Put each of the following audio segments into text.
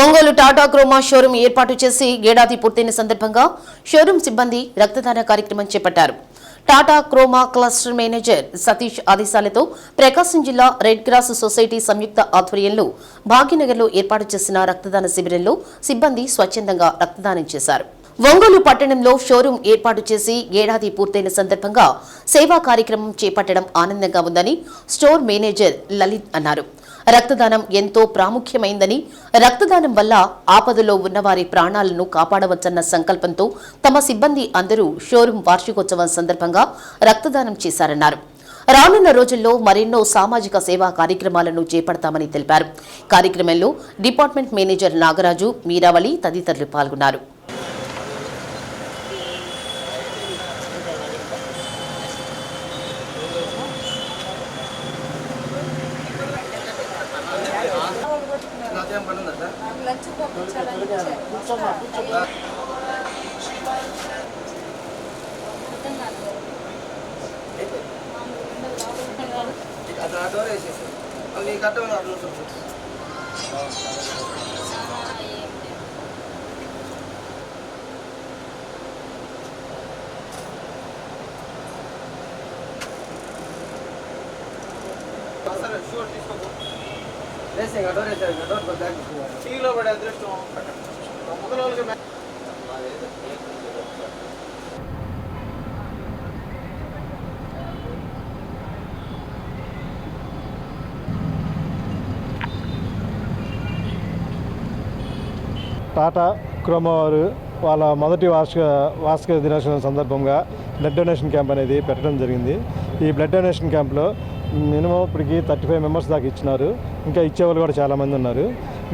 Ongole Tata Croma showroom ఏర్పాటు చేసి ఏడాది పూర్తయిన సందర్భంగా షోరూం సిబ్బంది రక్తదాన కార్యక్రమం చేపట్టారు. Tata Croma cluster manager Satish ఆదేశాలతో ప్రకాశం జిల్లా రెడ్ క్రాస్ సొసైటీ సంయుక్త ఆధ్వర్యంలో భాగ్యనగర్లో ఏర్పాటు చేసిన రక్తదాన శిబిరంలో సిబ్బంది స్వచ్ఛందంగా రక్తదానం చేశారు. ఒంగోలు పట్టణంలో షోరూం ఏర్పాటు చేసి ఏడాది పూర్తయిన సందర్భంగా సేవా కార్యక్రమం చేపట్టడం ఆనందంగా ఉందని స్టోర్ మేనేజర్ లలిత్ అన్నారు. రక్తదానం ఎంతో ప్రాముఖ్యమైందని రక్తదానం వల్ల ఆపదలో ఉన్నవారి ప్రాణాలను కాపాడవచ్చన్న సంకల్పంతో తమ సిబ్బంది అందరూ షోరూం వార్షికోత్సవం సందర్భంగా రక్తదానం చేశారన్నారు. రానున్న రోజుల్లో మరెన్నో సామాజిక సేవా కార్యక్రమాలను చేపడతామని తెలిపారు. కార్యక్రమంలో డిపార్ట్మెంట్ మేనేజర్ నాగరాజు మీరావళి తదితరులు పాల్గొన్నారు. నాకేం పని ఉందా సార్ నాకు లంచ్ డోర్ వేసేసి నీకు అర్థమైన అట్లా సరే షూర్ తీసుకోకు టీలో పడే అదృష్టం టాటా క్రోమా వారు వాళ్ళ మొదటి వార్షిక వార్షిక దినోత్సవం సందర్భంగా బ్లడ్ డొనేషన్ క్యాంప్ అనేది పెట్టడం జరిగింది. ఈ బ్లడ్ డొనేషన్ క్యాంప్లో మినిమం ఇప్పటికి థర్టీ ఫైవ్ మెంబర్స్ దాకా ఇచ్చినారు. ఇంకా ఇచ్చేవాళ్ళు కూడా చాలామంది ఉన్నారు.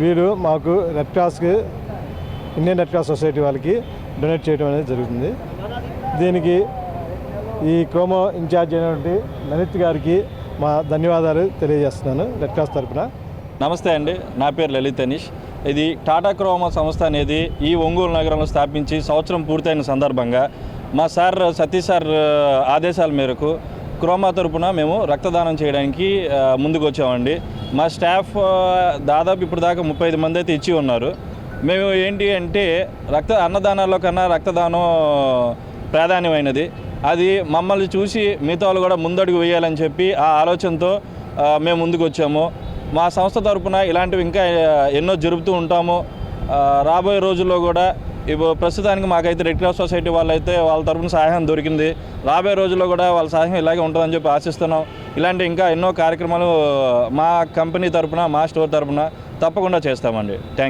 వీరు మాకు రెడ్ క్రాస్కి ఇండియన్ రెడ్ క్రాస్ సొసైటీ వాళ్ళకి డొనేట్ చేయడం అనేది జరుగుతుంది. దీనికి ఈ క్రోమో ఇన్ఛార్జ్ అయినటువంటి లలిత్ గారికి మా ధన్యవాదాలు తెలియజేస్తున్నాను రెడ్ క్రాస్ తరఫున నమస్తే అండి. నా పేరు లలిత్ అనీష్ ఇది టాటా క్రోమా సంస్థ అనేది ఈ ఒంగోలు నగరంలో స్థాపించి సంవత్సరం పూర్తయిన సందర్భంగా మా సార్ సతీష్ సార్ ఆదేశాల మేరకు క్రోమా తరపున మేము రక్తదానం చేయడానికి ముందుకు వచ్చామండి మా స్టాఫ్ దాదాపు ఇప్పుడు దాకా ముప్పై ఐదు మంది అయితే ఇచ్చి ఉన్నారు. మేము ఏంటి అంటే రక్త అన్నదానాల్లో కన్నా రక్తదానం ప్రాధాన్యమైనది. అది మమ్మల్ని చూసి మిగతా వాళ్ళు కూడా ముందడుగు వేయాలని చెప్పి ఆ ఆలోచనతో మేము ముందుకు వచ్చాము. మా సంస్థ తరపున ఇలాంటివి ఇంకా ఎన్నో జరుపుతూ ఉంటాము. రాబోయే రోజుల్లో కూడా ఇప్పుడు ప్రస్తుతానికి మాకైతే రెడ్ క్రాస్ సొసైటీ వాళ్ళైతే వాళ్ళ తరపున సహాయం దొరికింది. రాబోయే రోజుల్లో కూడా వాళ్ళ సహాయం ఇలాగే ఉంటుందని చెప్పి ఆశిస్తున్నాం. ఇలాంటి ఇంకా ఎన్నో కార్యక్రమాలు మా కంపెనీ తరపున మా స్టోర్ తరఫున తప్పకుండా చేస్తామండి. థ్యాంక్